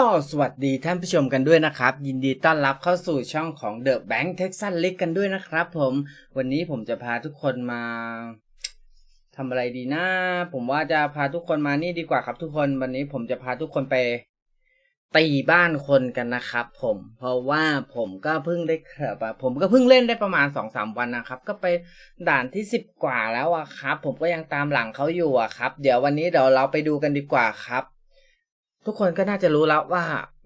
ก็สวัสดีท่านผู้ชมกันด้วยนะครับ ยินดีต้อนรับเข้าสู่ช่องของ The Bank Texas League กันด้วยนะครับผมวันนี้ผมจะพาทุกคนมาทำอะไรดีนะผมว่าจะพาทุกคนมานี่ดีกว่าครับทุกคนวันนี้ผมจะพาทุกคนไปตีบ้านคนกันนะครับผมเพราะว่าผมก็เพิ่งได้ครับผมก็เพิ่งเล่นได้ประมาณสองสามวันนะครับ ก็ไปด่านที่สิบกว่าแล้วอะครับ ผมก็ยังตามหลังเขาอยู่อะครับ เดี๋ยววันนี้เดี๋ยวเราไปดูกันดีกว่าครับ ทุกคนก็น่าจะรู้แล้วว่า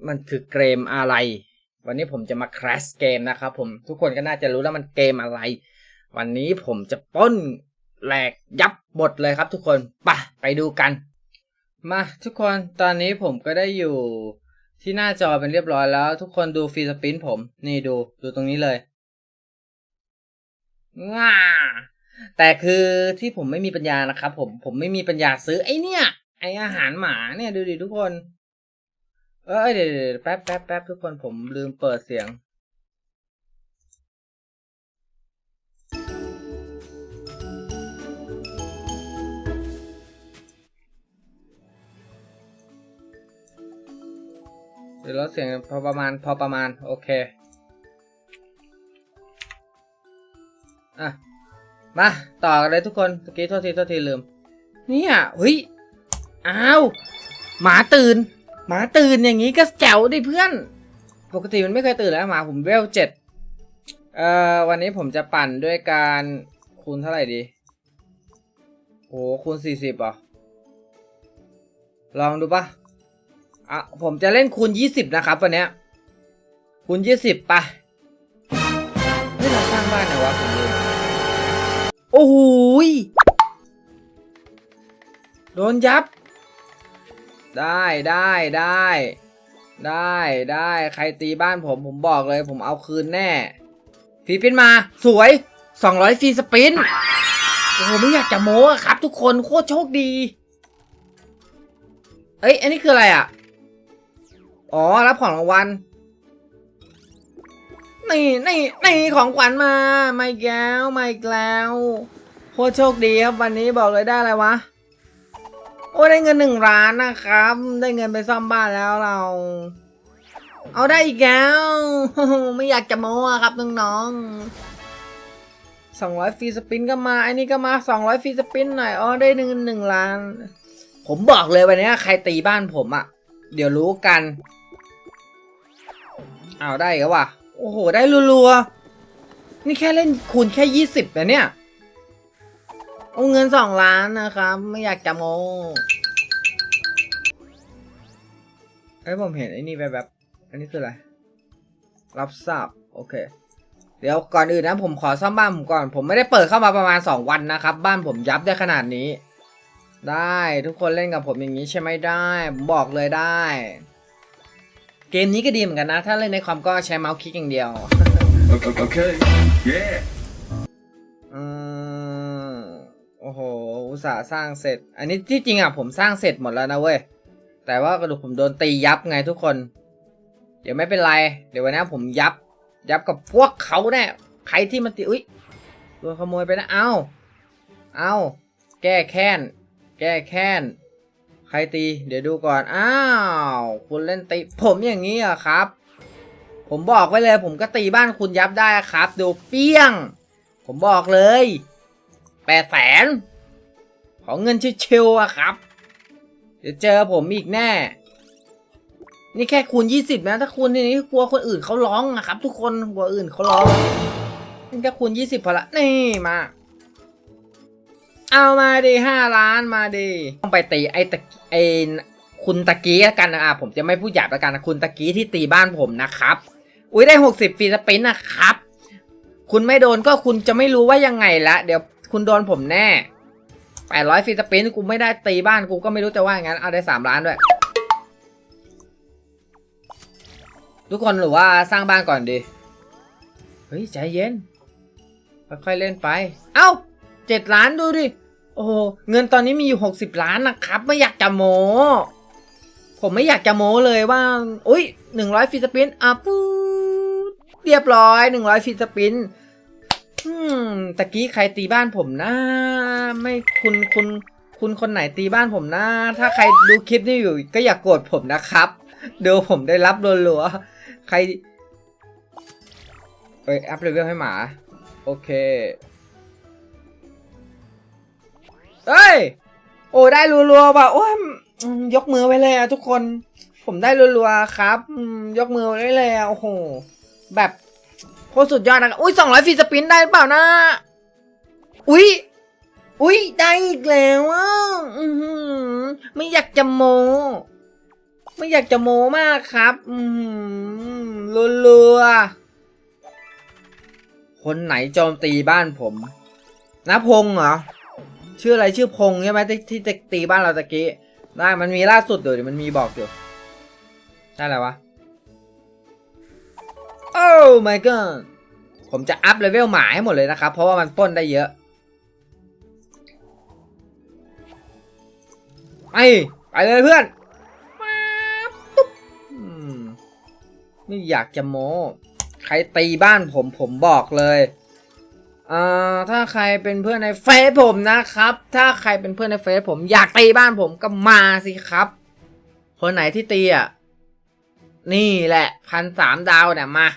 มันคือเกมอะไร วันนี้ผมจะมา crash เกมนะครับผมทุกคนก็น่าจะรู้แล้วมันเกมอะไร วันนี้ผมจะป้นแหลกยับหมดเลยครับทุกคนไปไปดูกัน มาทุกคนตอนนี้ผมก็ได้อยู่ที่หน้าจอเป็นเรียบร้อยแล้ว ทุกคนดูฟรีสปินผม นี่ดูดูตรงนี้เลยง่าแต่คือที่ผมไม่มีปัญญานะครับผมผมไม่มีปัญญาซื้อไอเนี่ย ไออาหารหมาเนี่ยดูดิทุกคน เอ้ยเดี๋ยวเดี๋ยวแป๊บแป๊บแป๊บทุกคนผมลืมเปิดเสียง เดี๋ยวลดเสียงพอประมาณพอประมาณ โอเคอะมา ต่อกันเลยทุกคนเมื่อกี้โทษทีโทษทีลืม เนี่ยเฮ้ย อ้าว หมาตื่น หมาตื่นอย่างนี้ก็แจ๋วดิเพื่อน ปกติมันไม่เคยตื่นแล้วหมาผมเวลเจ็ดเอ่อวันนี้ผมจะปั่นด้วยการคูณเท่าไหร่ดีโอ้คูณสี่สิบอะลองดูปะอะผมจะเล่นคูณยี่สิบนะครับวันเนี้ยคูณยี่สิบปะเฮ้ยเราสร้างบ้านไหนวะผมลืมโอ้โหยโดนยับ ได้ได้ได้ ได้ได้ใครตีบ้านผมผมบอกเลย ผมเอาคืนแน่ฟีปินมาสวย200ฟีสปินโอ้โหไม่อยากจะโม้ครับ ทุกคนโคตรโชคดี เอ้ย อันนี้คืออะไรอะ อ๋อ รับของรางวัลนี่นี่นี่ของขวัญมา ไม่แก้วไม่แก้วโคตรโชคดีครับวันนี้บอกเลยได้อะไรวะ อ้ได้เงินหนึ่งล้านนะครับ ได้เงินไปซ่อมบ้านแล้วเรา เอาได้อีกแล้ว ไม่อยากจะโม้อะครับน้องๆสองร้อยฟรีสปินก็มาไอ้นี่ก็มาสองร้อยฟรีสปินหน่อยอ๋อได้เงินหนึ่งล้าน ผมบอกเลยวันนี้ใครตีบ้านผมอะเดี๋ยวรู้กันเอาได้ก็ว่ะโอ้โห ได้รัวๆ นี่แค่เล่นคูณแค่ยี่สิบนะเนี่ย เอาเงินสองล้านนะครับ ไม่อยากจะโมไอ้ยผมเห็นไอ้นี่แบบแบบอันนี้คืออะไร รับทราบโอเค เดี๋ยวก่อนอื่นนะผมขอซ่อมบ้านผมก่อน ผมไม่ได้เปิดเข้ามาประมาณสองวันนะครับ บ้านผมยับได้ขนาดนี้ ได้ทุกคนเล่นกับผมอย่างนี้ใช่ไหมได้ผมบอกเลยได้ เกมนี้ก็ดีเหมือนกันนะ ถ้าเล่นในคอมก็ใช้เมาส์คลิกอย่างเดียว Okay. okay. Yeah. อืมโอ้โหอุ ตส่าห์สร้างเสร็จ อันนี้ที่จริงอะผมสร้างเสร็จหมดแล้วนะเว้ย แต่ว่ากระดูกผมโดนตียับไงทุกคน เดี๋ยวไม่เป็นไร เดี๋ยววันนี้ผมยับ ยับกับพวกเขาแน่ ใครที่มันตีอุ้ยโดนขโมยไปนะ เอาเอาแก้แค้น แก้แค้น ใครตี เดี๋ยวดูก่อน อ้าว คุณเล่นตี ผมอย่างนี้อะครับ ผมบอกไว้เลย ผมก็ตีบ้านคุณยับได้ครับ ดูเปี้ยง ผมบอกเลยแปดแสน ของเงินชิวๆอะครับ เดี๋ยวเจอผมอีกแน่ นี่แค่คูณยี่สิบนะ ถ้าคูณนี้กลัวคนอื่นเขาร้องอะครับ ทุกคนกลัวอื่นเขาร้องนี่แค่คูณยี่สิบพอละนี่มา เอามาดิห้าล้านมาดิต้องไปตีไอ้ตะไอ้คุณตะกี้ละกันนะอะผมจะไม่พูดหยาบละกันนะคุณตะกี้ที่ตีบ้านผมนะครับ อุ้ยได้หกสิบฟรีสปินนะครับ คุณไม่โดนก็คุณจะไม่รู้ว่ายังไงละ เดี๋ยวคุณโดนผมแน่ แปดร้อยฟีสปินกูไม่ได้ตีบ้านกูก็ไม่รู้จะว่าอย่างนั้นเอาได้สามล้านด้วย ทุกคนหรือว่าสร้างบ้านก่อนดี เฮ้ย ใจเย็น ค่อยๆเล่นไป เอ้าเจ็ดล้านดูดิ โอ้เงินตอนนี้มีอยู่หกสิบล้านนะครับ ไม่อยากจะโมผมไม่อยากจะโม้เลยว่า อุ้ยหนึ่งร้อยฟีสปินอะปุ๊บเรียบร้อยหนึ่งร้อยฟีสปิน อืมตะกี้ใครตีบ้านผมนะ ไม่คุณคุณคุณคนไหนตีบ้านผมนะ ถ้าใครดูคลิปนี้อยู่ ก็อย่ากโกรธผมนะครับเดูผมได้รับรัวๆใครเอ้ยอัพเลเวลให้หมา โอเคเอ้ย โอ้ได้รัวๆว่ะโอ้ยยกมือไว้เลยอะทุกคน ผมได้รัวๆครับ ยกมือไว้เลยอะโอ้โห แบบ โคตรสุดยอดนะครับอุ้ยสองร้อยฟีสปินได้หรือเปล่านะ อุ้ยอุ้ยได้อีกแล้วอะอือหือไม่อยากจะโม ไม่อยากจะโมมากครับ อืมรัวๆคนไหนโจมตีบ้านผมนะพงษ์เหรอชื่ออะไรชื่อพงษ์ใช่ไหมที่ที่ตีบ้านเราตะกี้ได้มันมีล่าสุดเดี๋ยวมันมีบอกอยู่ใช่แล้ววะ โอ้ my god ผมจะอัพเลเวลหมาให้หมดเลยนะครับ เพราะว่ามันป้นได้เยอะไปไปเลยเพื่อนไม่อยากจะโม้ใครตีบ้านผมผมบอกเลยอ่าถ้าใครเป็นเพื่อนในเฟซผมนะครับ ถ้าใครเป็นเพื่อนในเฟซผมอยากตีบ้านผมก็มาสิครับ คนไหนที่ตีอะ นี่แหละพันสามดาวเนี่ยมา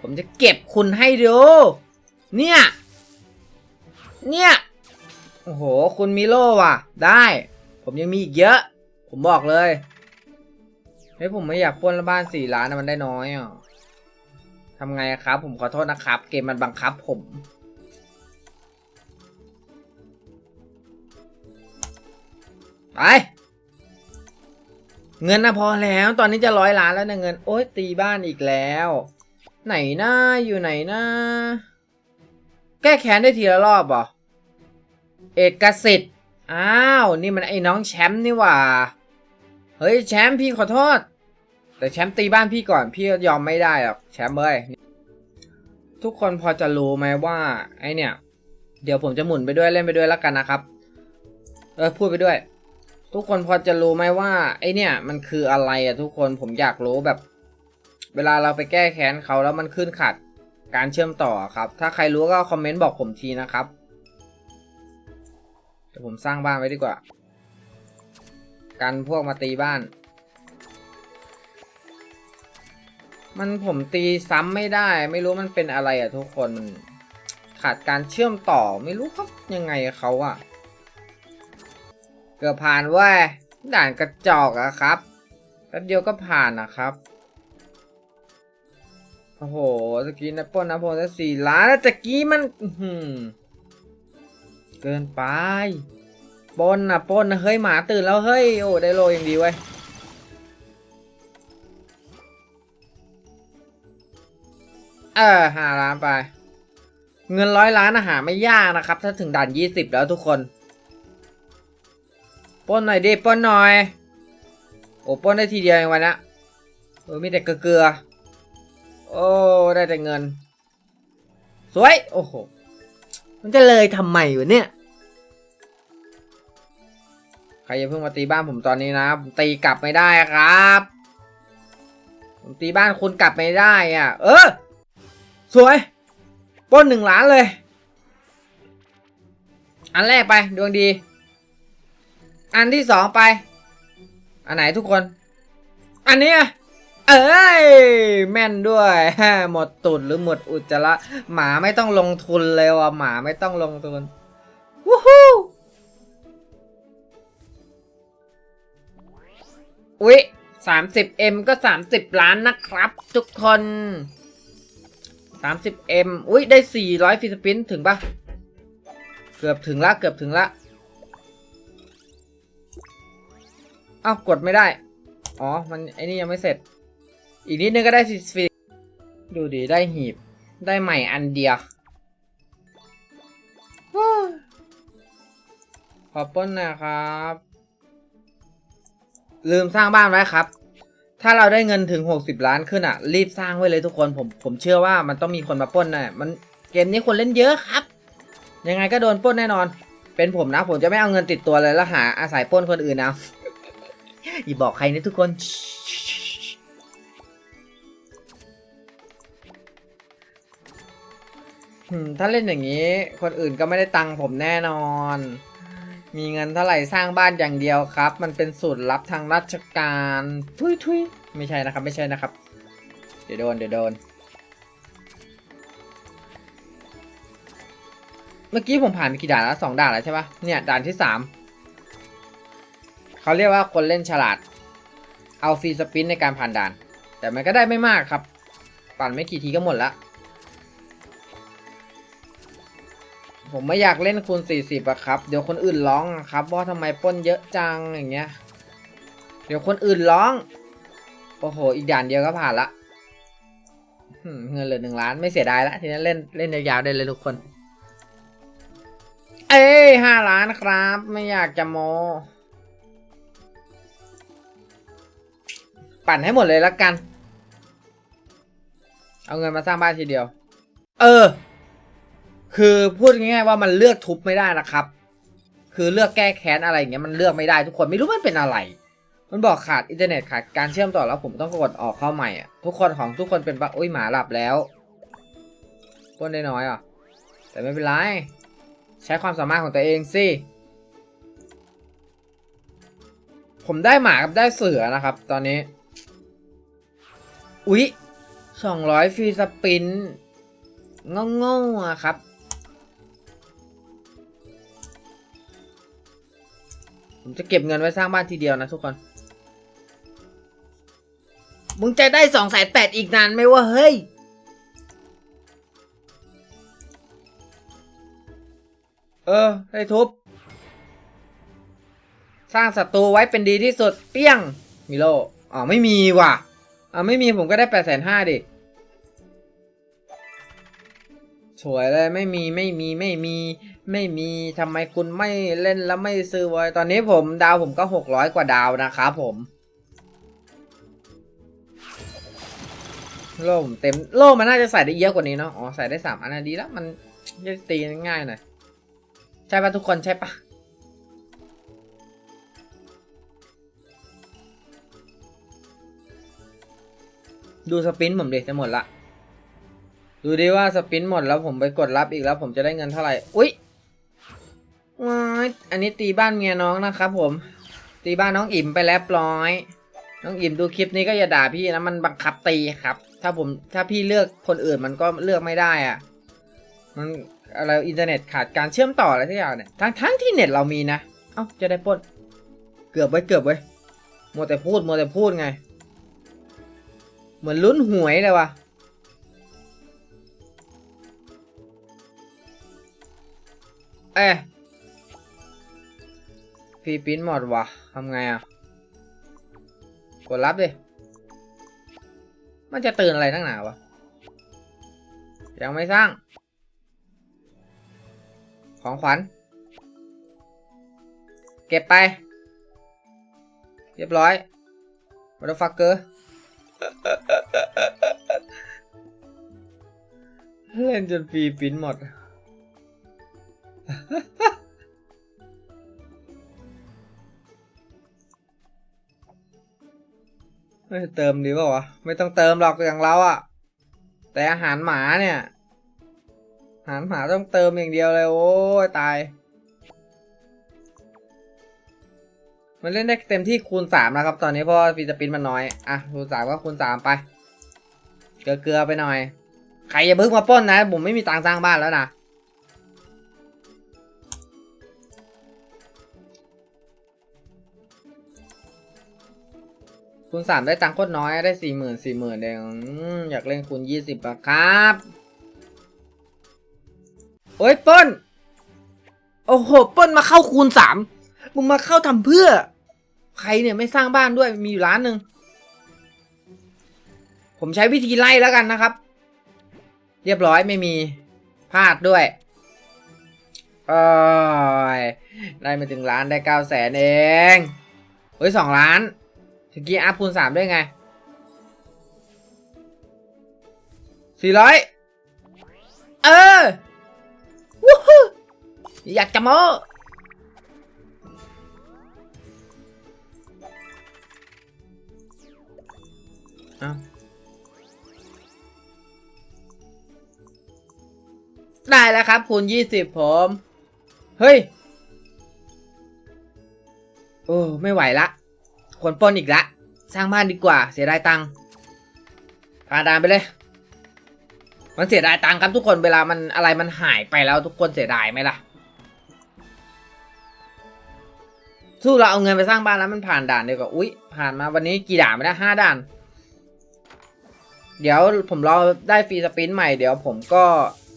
ผมจะเก็บคุณให้ดู เนี่ย เนี่ย โอ้โห คุณมิโลว่ะ ได้ ผมยังมีอีกเยอะ ผมบอกเลย เฮ้ยผมไม่อยากป้นละบ้านสี่ล้านนะมันได้น้อยอะทำไงครับ ผมขอโทษนะครับ เกมมันบังคับผม ไป เงินนะพอแล้วตอนนี้จะร้อยล้านแล้วนะเงิน โอ๊ยตีบ้านอีกแล้ว ไหนหน้าอยู่ไหนหน้า แก้แค้นได้ทีละรอบเหรอเอกสิทธิ์อ้าว นี่มันไอ้น้องแชมป์นี่หว่า เฮ้ยแชมป์พี่ขอโทษ แต่แชมป์ตีบ้านพี่ก่อนพี่ยอมไม่ได้หรอกแชมป์เอ้ยทุกคนพอจะรู้ไหมว่า ไอเนี่ย เดี๋ยวผมจะหมุนไปด้วยเล่นไปด้วยแล้วกันนะครับ เออพูดไปด้วย ทุกคนพอจะรู้ไหมว่าไอเนี่ยมันคืออะไรอะทุกคนผมอยากรู้แบบ เวลาเราไปแก้แค้นเขาแล้วมันขึ้นขัดการเชื่อมต่อครับ ถ้าใครรู้ก็คอมเมนต์บอกผมทีนะครับเดี๋ยวผมสร้างบ้านไว้ดีกว่า กันพวกมาตีบ้าน มันผมตีซ้ำไม่ได้ ไม่รู้มันเป็นอะไรอะทุกคนมันขาดการเชื่อมต่อไม่รู้ครับยังไงเขาอะ กือบผ่านเว่าด่านกระจอกอะครับแป๊บเดียวก็ผ่านนะครับ โอ้โหตะกี้นะป้นนะพงจะสี่ล้านแล้วตะกี้มันหือเกินไปป้นนะป้นนะเฮ้ยหมาตื่นแล้วเฮ้ยโอ้ได้โลยังดีเว้ยเออหาล้านไป เงินร้อยล้านอาหารไม่ยากนะครับ ถ้าถึงด่านยี่สิบแล้วทุกคน ป้นหน่อยดิป้นหน่อย โอ้ป้นได้ทีเดียวเองวันนะเออมีแต่เกลือ โอ้ได้แต่เงิน สวย โอ้โห มันจะเลยทำไมวะเนี่ย ใครอย่าเพิ่งมาตีบ้านผมตอนนี้นะ ผมตีกลับไม่ได้ครับ ผมตีบ้านคุณกลับไม่ได้อะ เออ สวยป้นหนึ่งล้านเลย อันแรกไปดวงดี อันที่สองไป อันไหนทุกคน อันนี้เอ้ย แม่นด้วยหมดตุดหรือหมดอุจจาระหมาไม่ต้องลงทุนเลยว่ะหมาไม่ต้องลงทุนวู้ฮู้อุ๊ยสามสิบเอ็มก็สามสิบล้านนะครับ ทุกคนสามสิบเอ็มอุ้ยได้สี่ร้อยฟีสปินถึงปะเกือบถึงละ เกือบถึงละ อ้าวกดไม่ได้ อ๋อ มันไอ้นี่ยังไม่เสร็จ อีกนิดนึงก็ได้ฟีฟีดูดิได้หีบ ได้ใหม่อันเดียวขอบป้นนะครับ ลืมสร้างบ้านไว้ครับ ถ้าเราได้เงินถึง 60 ล้านขึ้นอะ รีบสร้างไว้เลยทุกคนผมผมเชื่อว่ามันต้องมีคนมาป้นนะมันเกมนี้คนเล่นเยอะครับ ยังไงก็โดนป้นแน่นอน เป็นผมนะ ผมจะไม่เอาเงินติดตัวเลยแล้วหาอาศัยป้นคนอื่นเอา อย่าบอกใครนะทุกคนถ้าเล่นอย่างนี้ คนอื่นก็ไม่ได้ตังค์ผมแน่นอน มีเงินเท่าไหร่สร้างบ้านอย่างเดียวครับ มันเป็นสูตรลับทางราชการ ทุยทุยไม่ใช่นะครับ ไม่ใช่นะครับ เดี๋ยวโดน เดี๋ยวโดน เมื่อกี้ผมผ่านไปกี่ด่านแล้วสองด่านแล้วใช่ปะเนี่ย ด่านที่สาม เขาเรียกว่าคนเล่นฉลาด เอาฟรีสปินในการผ่านด่าน แต่มันก็ได้ไม่มากครับ ปั่นไม่กี่ทีก็หมดละ ผมไม่อยากเล่นคูณ 40อะครับ เดี๋ยวคนอื่นร้องครับว่าทำไมป้นเยอะจังอย่างเงี้ย เดี๋ยวคนอื่นร้อง โอ้โห อีกด่านเดียวก็ผ่านละเงินเหลือหนึ่งล้านไม่เสียดายละทีนี้เล่นเล่นยาวๆได้เลยทุกคน เอ้ห้าล้านครับ ไม่อยากจะโม ปั่นให้หมดเลยละกัน เอาเงินมาสร้างบ้านทีเดียว เออ คือพูดง่ายๆว่ามันเลือกทุบไม่ได้นะครับ คือเลือกแก้แค้นอะไรอย่างเงี้ยมันเลือกไม่ได้ทุกคนไม่รู้มันเป็นอะไร มันบอกขาดอินเทอร์เน็ตขาดการเชื่อมต่อแล้วผมต้องกดออกเข้าใหม่อะทุกคนของทุกคนเป็นปะอุ้ยหมาหลับแล้วป้นได้น้อยอะแต่ไม่เป็นไรใช้ความสามารถของตัวเองสิผมได้หมากับได้เสือนะครับ ตอนนี้ อุ๊ยสองร้อยฟรีสปินงงๆอะครับ ผมจะเก็บเงินไว้สร้างบ้านทีเดียวนะทุกคน มึงจะได้สองแสนแปดอีกนานไหมวะเฮ้ย เออ ได้ทุบ สร้างศัตรูไว้เป็นดีที่สุด เปี้ยง มิโล อ๋อ ไม่มีว่ะ อ่าไม่มีผมก็ได้แปดแสนห้าดิ สวยเลยไม่มีไม่มีไม่มีไม่มีทำไมคุณไม่เล่นแล้วไม่ซื้อไว้ตอนนี้ผมดาวผมก็หกร้อยกว่าดาวนะครับผม โล่ผมเต็มโล่มันน่าจะใส่ได้เยอะกว่านี้เนาะอ๋อใส่ได้สามอันนะดีแล้วมันจะตีง่ายหน่อยใช่ปะทุกคนใช่ปะ ดูสปินผมเดิจะหมดละ ดูดิว่าสปินหมดแล้วผมไปกดรับอีกแล้ว ผมจะได้เงินเท่าไหร่ อุ๊ยว้ายอันนี้ตีบ้านเมียน้องนะครับผม ตีบ้านน้องอิ่มไปแล้วร้อย น้องอิ่มดูคลิปนี้ก็อย่าด่าพี่นะมันบังคับตีครับ ถ้าผมถ้าพี่เลือกคนอื่นมันก็เลือกไม่ได้อะมันอะไรอินเทอร์เน็ตขาดการเชื่อมต่ออะไรทุกอย่างเนี่ยทั้งทั้งที่เน็ตเรามีนะ เอ้าจะได้ปล้นเกือบไว้เกือบไว้หมัวแต่พูดหมัวแต่พูดไง เหมือนลุ้นหวยเลยว่ะ เอ๊ะฟรีปิ้นหมดว่ะทำไงอะ กดรับดิ มันจะตื่นอะไรตั้งหนาวะ ยังไม่สร้าง ของขวัญ เก็บไป เรียบร้อยมาดูฟักเกอร์ เล่นจนฟรีปิ้นหมด ไม่เติมดีป่าวะ ไม่ต้องเติมหรอกอย่างเราอะแต่อาหารหมาเนี่ย อาหารหมาต้องเติมอย่างเดียวเลย โอ้ยตาย มันเล่นได้เต็มที่คูณสามนะครับ ตอนนี้เพราะว่าฟีสปินมันน้อย อะคูณสามก็คูณสามไป เกลือเกลือไปหน่อย ใครอย่าเพิ่งมาป้นนะ ผมไม่มีตังค์สร้างบ้านแล้วนะคูณสามได้ตังค์โคตรน้อยได้สี่หมื่นสี่หมื่นเองอยากเล่นคูณยี่สิบอะครับโอ้ยป้น โอ้โหป้นมาเข้าคูณสาม มึงมาเข้าทำเพื่อ ใครเนี่ยไม่สร้างบ้านด้วยมีอยู่ร้านหนึ่งผมใช้วิธีไล่แล้วกันนะครับ เรียบร้อยไม่มีพลาดด้วยโอ้ยได้มาถึงล้านได้เก้าแสนเองเฮ้ยสองล้านถึงกี้อัพคูณสามได้ไงสี่ร้อยเออวู้ฮู้อยากจะโม อ้าได้แล้วครับคูณยี่สิบผม เฮ้ย โอ้ไม่ไหวละควรปล้นอีกละ สร้างบ้านดีกว่า เสียดายตังค์พาดานไปเลย มันเสียดายตังค์ครับทุกคนเวลามันอะไรมันหายไปแล้วทุกคนเสียดายไหมล่ะ สู้เราเอาเงินไปสร้างบ้านแล้วมันผ่านด่านเดียวกับอุ๊ย ผ่านมาวันนี้กี่ด่านไม่ได้ห้าด่าน เดี๋ยวผมรอได้ฟรีสปรินต์ใหม่เดี๋ยวผมก็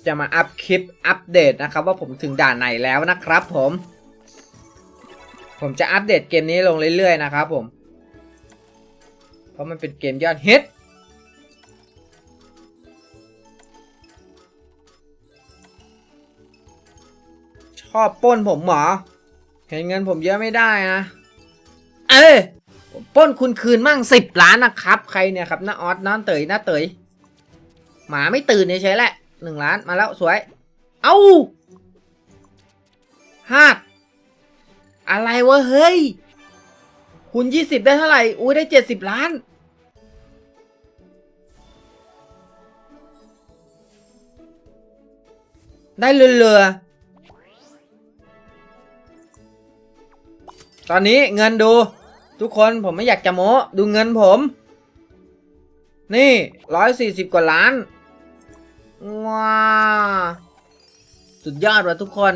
จะมาอัพคลิปอัปเดตนะครับ ว่าผมถึงด่านไหนแล้วนะครับ ผม ผมจะอัปเดตเกมนี้ลงเรื่อยๆนะครับ ผม เพราะมันเป็นเกมยอดฮิตชอบป้นผมเหรอ เห็นเงินผมเยอะไม่ได้นะ เอ้ ผมป้นคุณคืนมั่งสิบล้านนะครับ ใครเนี่ยครับน้าออสน้าเตยน้าเตยหมาไม่ตื่นเฉยๆแหละหนึ่งล้านมาแล้วสวย เอ้าฮาอะไรวะเฮ้ย คุณยี่สิบได้เท่าไหร่ อุ้ยได้เจ็ดสิบล้าน ได้เรือๆตอนนี้เงินดู ทุกคนผมไม่อยากจะโม้ดูเงินผม นี่ร้อยสี่สิบกว่าล้านว้าสุดยอดว่ะทุกคน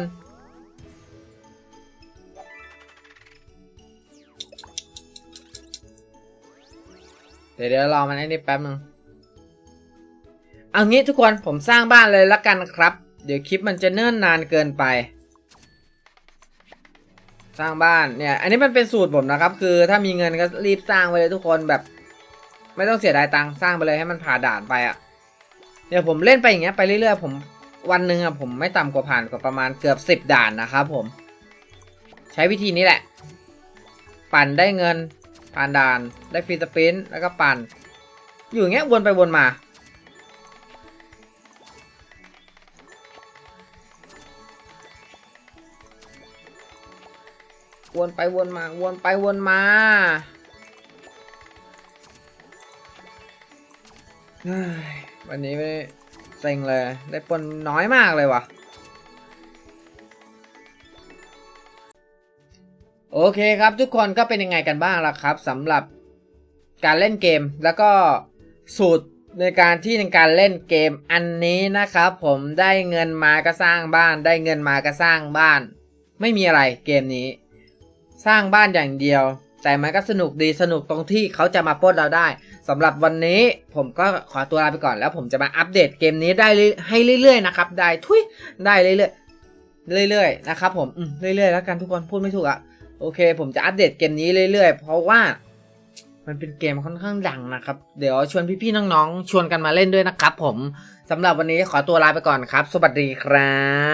เดี๋ยวเดี๋ยวรอมันไอ้นี่แป๊บนึงเอางี้ทุกคนผมสร้างบ้านเลยละกันครับ เดี๋ยวคลิปมันจะเนิ่นนานเกินไป สร้างบ้านเนี่ย อันนี้มันเป็นสูตรผมนะครับ คือถ้ามีเงินก็รีบสร้างไปเลยทุกคนแบบ ไม่ต้องเสียดายตังค์สร้างไปเลยให้มันผ่าด่านไปอะ่ะเดี๋ยวผมเล่นไปอย่างเงี้ยไปเรื่อยๆผมวันหนึ่งอะผมไม่ต่ำกว่าผ่านกว่าประมาณเกือบสิบด่านนะครับผม ใช้วิธีนี้แหละ ปั่นได้เงินผ่านด่านได้ฟรีสปินแล้วก็ปั่น อยู่เงี้ยวนไปวนมา วนไปวนมา วนไปวนมาเฮ้วันนี้ไม่เซ็งเลย ได้ปนน้อยมากเลยว่ะ โอเคครับทุกคนก็เป็นยังไงกันบ้างล่ะครับสำหรับการเล่นเกมแล้วก็สูตรในการที่ในการเล่นเกมอันนี้นะครับผมได้เงินมาก็สร้างบ้าน ได้เงินมาก็สร้างบ้าน ไม่มีอะไรเกมนี้ สร้างบ้านอย่างเดียว แต่มันก็สนุกดีสนุกตรงที่เขาจะมาปล้นเราได้สำหรับวันนี้ผมก็ขอตัวลาไปก่อนแล้วผมจะมาอัปเดตเกมนี้ได้ให้เรื่อยๆนะครับได้ทุยได้เรื่อยๆเรื่อยๆ นะครับผมอืมเรื่อยๆ แล้วกันทุกคนพูดไม่ถูกอะโอเค ผมจะอัปเดตเกมนี้เรื่อยๆ เพราะว่ามันเป็นเกมค่อนข้างดังนะครับ เดี๋ยวชวนพี่ๆ น้องๆ ชวนกันมาเล่นด้วยนะครับผมสำหรับวันนี้ขอตัวลาไปก่อนครับ สวัสดีครับ